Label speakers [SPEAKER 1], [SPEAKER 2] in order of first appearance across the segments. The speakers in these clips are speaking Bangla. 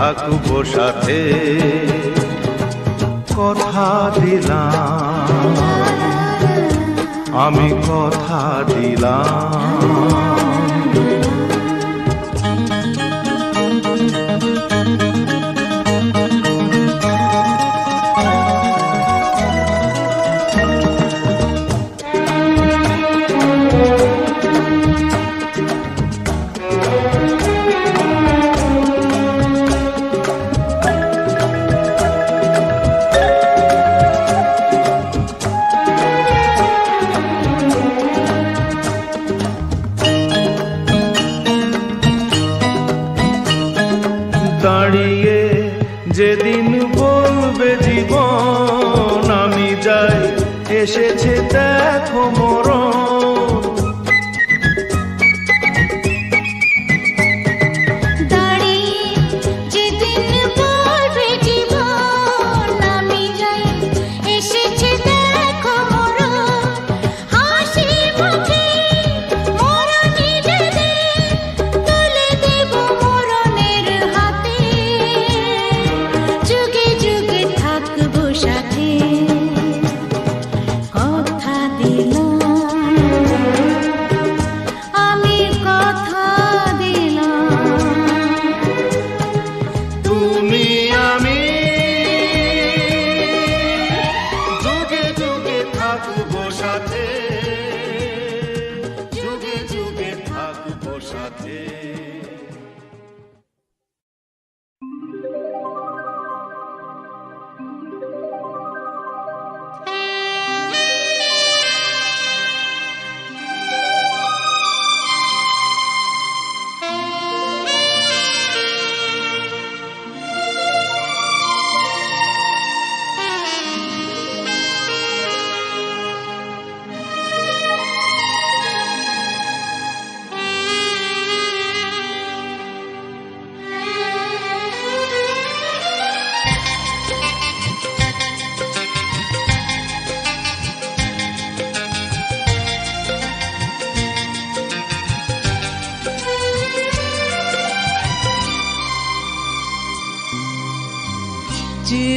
[SPEAKER 1] থাকব সাথে। কথা দিলাম। আমি কথা দিলাম।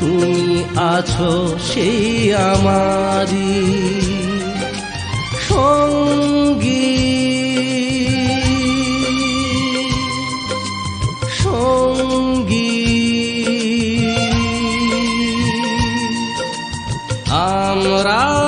[SPEAKER 2] তুমি আছো সেই আমারি সঙ্গী। সঙ্গী। আমরা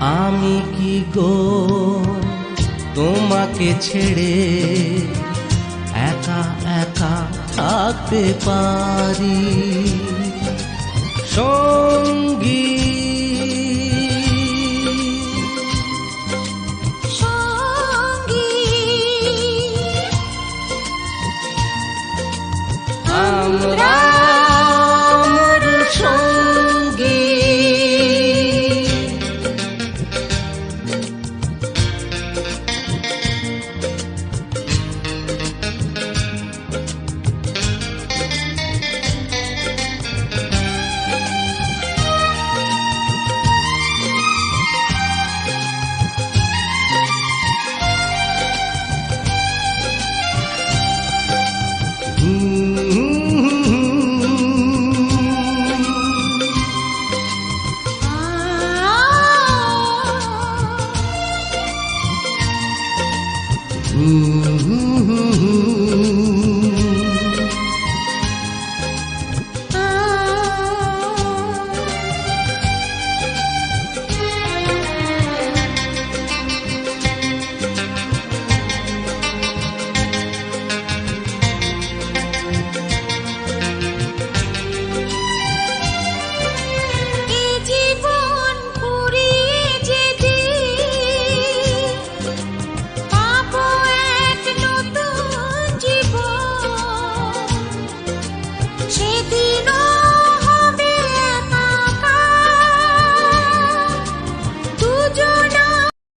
[SPEAKER 2] আমি কি গো তোমাকে ছেড়ে একা একা থাকতে পারি? সঙ্গী